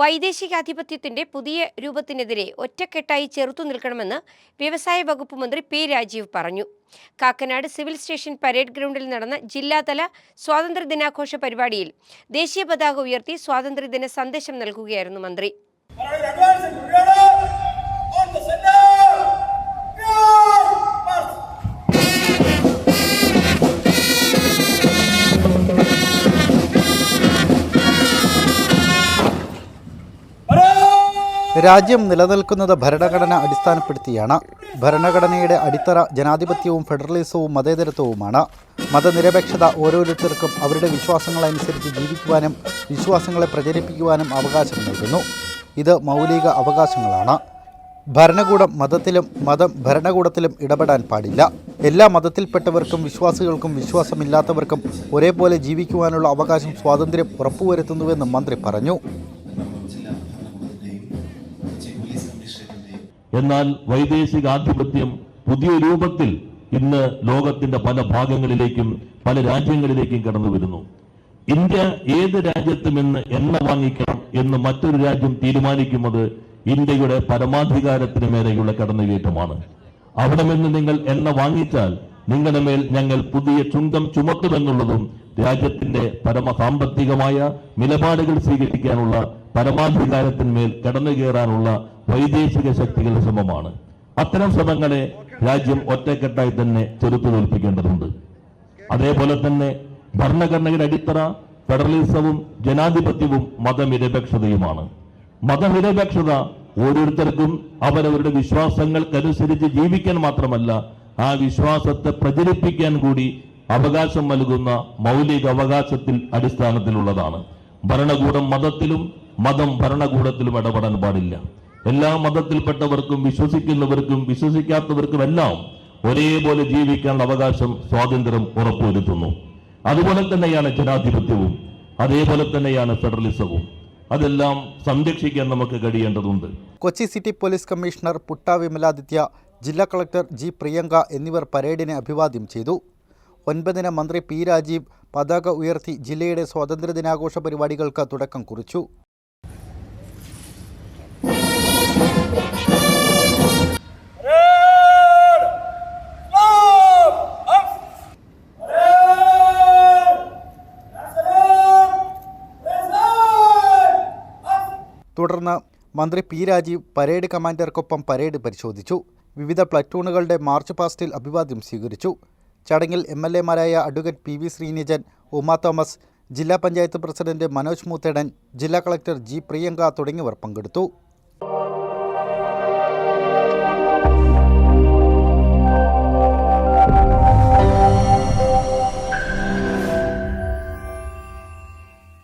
വൈദേശികാധിപത്യത്തിന്റെ പുതിയ രൂപത്തിനെതിരെ ഒറ്റക്കെട്ടായി ചെറുത്തു നിൽക്കണമെന്ന് വ്യവസായ വകുപ്പ് മന്ത്രി പി രാജീവ് പറഞ്ഞു. കാക്കനാട് സിവിൽ സ്റ്റേഷൻ പരേഡ് ഗ്രൗണ്ടിൽ നടന്ന ജില്ലാതല സ്വാതന്ത്ര്യദിനാഘോഷ പരിപാടിയിൽ ദേശീയ പതാക ഉയർത്തി സ്വാതന്ത്ര്യദിന സന്ദേശം നൽകുകയായിരുന്നു മന്ത്രി. രാജ്യം നിലനിൽക്കുന്നത് ഭരണഘടന അടിസ്ഥാനപ്പെടുത്തിയാണ്. ഭരണഘടനയുടെ അടിത്തറ ജനാധിപത്യവും ഫെഡറലിസവും മതേതരത്വവുമാണ്. മതനിരപേക്ഷത ഓരോരുത്തർക്കും അവരുടെ വിശ്വാസങ്ങളനുസരിച്ച് ജീവിക്കുവാനും വിശ്വാസങ്ങളെ പ്രചരിപ്പിക്കുവാനും അവകാശം നൽകുന്നു. ഇത് മൗലിക അവകാശങ്ങളാണ്. ഭരണകൂടം മതത്തിലും മതം ഭരണകൂടത്തിലും ഇടപെടാൻ പാടില്ല. എല്ലാ മതത്തിൽപ്പെട്ടവർക്കും വിശ്വാസികൾക്കും വിശ്വാസമില്ലാത്തവർക്കും ഒരേപോലെ ജീവിക്കുവാനുള്ള അവകാശം സ്വാതന്ത്ര്യം ഉറപ്പുവരുത്തുന്നുവെന്നും മന്ത്രി പറഞ്ഞു. എന്നാൽ വൈദേശികാധിപത്യം പുതിയ രൂപത്തിൽ ഇന്ന് ലോകത്തിന്റെ പല ഭാഗങ്ങളിലേക്കും പല രാജ്യങ്ങളിലേക്കും കടന്നു വരുന്നു. ഇന്ത്യ ഏത് രാജ്യത്തും ഇന്ന് എണ്ണ വാങ്ങിക്കണം എന്ന് മറ്റൊരു രാജ്യം തീരുമാനിക്കുന്നത് ഇന്ത്യയുടെ പരമാധികാരത്തിന് മേലെയുള്ള കടന്നുകയറ്റമാണ്. അവിടെ നിന്ന് നിങ്ങൾ എണ്ണ വാങ്ങിച്ചാൽ നിങ്ങളുടെ മേൽ ഞങ്ങൾ പുതിയ ചുങ്കം ചുമത്തുമെന്നുള്ളതും രാജ്യത്തിന്റെ പരമ സാമ്പത്തികമായ നിലപാടുകൾ സ്വീകരിക്കാനുള്ള പരമാധികാരത്തിന്മേൽ കടന്നു കയറാനുള്ള വൈദേശിക ശക്തികളുടെ ശ്രമമാണ്. അത്തരം ശ്രമങ്ങളെ രാജ്യം ഒറ്റക്കെട്ടായി തന്നെ ചെറുത്തു തോൽപ്പിക്കേണ്ടതുണ്ട് അതേപോലെ തന്നെ ഭരണഘടനയുടെ അടിത്തറ ഫെഡറലിസവും ജനാധിപത്യവും മതനിരപേക്ഷതയുമാണ്. മതനിരപേക്ഷത ഓരോരുത്തർക്കും അവരവരുടെ വിശ്വാസങ്ങൾക്കനുസരിച്ച് ജീവിക്കാൻ മാത്രമല്ല ആ വിശ്വാസത്തെ പ്രചരിപ്പിക്കാൻ കൂടി അവകാശം നൽകുന്ന മൗലിക അവകാശത്തിൽ അടിസ്ഥാനത്തിലുള്ളതാണ്. ഭരണകൂടം മതത്തിലും മതം ഭരണകൂടത്തിലും ഇടപെടാൻ പാടില്ല. എല്ലാ മതത്തിൽപ്പെട്ടവർക്കും വിശ്വസിക്കുന്നവർക്കും വിശ്വസിക്കാത്തവർക്കും എല്ലാം ഒരേപോലെ ജീവിക്കാനുള്ള അവകാശം സ്വാതന്ത്ര്യം ഉറപ്പുവരുത്തുന്നു. അതുപോലെ തന്നെയാണ് ജനാധിപത്യവും അതേപോലെ തന്നെയാണ് ഫെഡറലിസവും. അതെല്ലാം സംരക്ഷിക്കാൻ നമുക്ക് കഴിയേണ്ടതുണ്ട്. Kochi city police commissioner Putta Vimaladitya ജില്ലാ കളക്ടർ ജി പ്രിയങ്ക എന്നിവർ പരേഡിനെ അഭിവാദ്യം ചെയ്തു. ഒൻപതിന് മന്ത്രി പി രാജീവ് പതാക ഉയർത്തി ജില്ലയുടെ സ്വാതന്ത്ര്യ ദിനാഘോഷ പരിപാടികൾക്ക് തുടക്കം കുറിച്ചു. തുടർന്ന് മന്ത്രി പി രാജീവ് പരേഡ് കമാൻഡർക്കൊപ്പം പരേഡ് പരിശോധിച്ചു. വിവിധ പ്ലറ്റൂണുകളുടെ മാർച്ച് പാസ്റ്റിൽ അഭിവാദ്യം സ്വീകരിച്ചു. ചടങ്ങിൽ M L എമാരായ advocate P V Sreenijan Uma Thomas ജില്ലാ പഞ്ചായത്ത് പ്രസിഡന്റ് മനോജ് മൂത്തേടൻ ജില്ലാ കളക്ടർ ജി പ്രിയങ്ക തുടങ്ങിയവർ പങ്കെടുത്തു.